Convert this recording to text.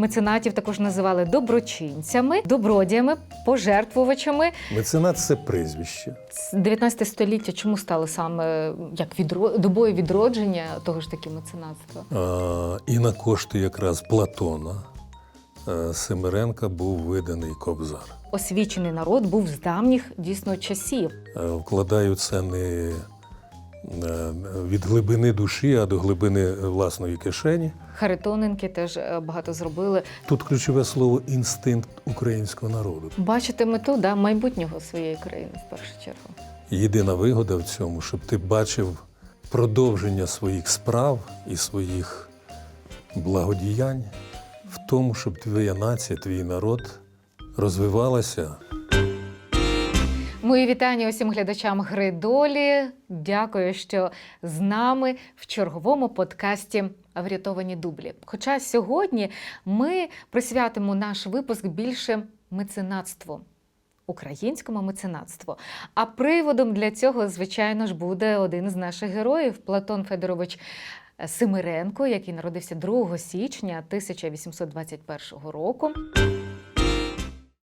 меценатів також називали доброчинцями, добродіями, пожертвувачами. Меценат це прізвище. З 19 століття чому стало саме як відро... добою відродження того ж таки меценатства? А, і на кошти якраз Платона е, Семеренка був виданий кобзар. Освічений народ був з давніх дійсно часів. Е, Вкладаю це не від глибини душі, а до глибини власної кишені. Харитоненки теж е, багато зробили. Тут ключове слово інстинкт українського народу. Бачити мету да, майбутнього своєї країни в першу чергу. Єдина вигода в цьому, щоб ти бачив продовження своїх справ і своїх благодіянь в тому, щоб твоя нація, твій народ розвивалася. Мої вітання усім глядачам гри долі. Дякую, що з нами в черговому подкасті Врятовані дублі. Хоча сьогодні ми присвятимо наш випуск більше меценатству. Українському меценатству. А приводом для цього, звичайно ж, буде один з наших героїв Платон Федорович Семиренко, який народився 2 січня 1821 року.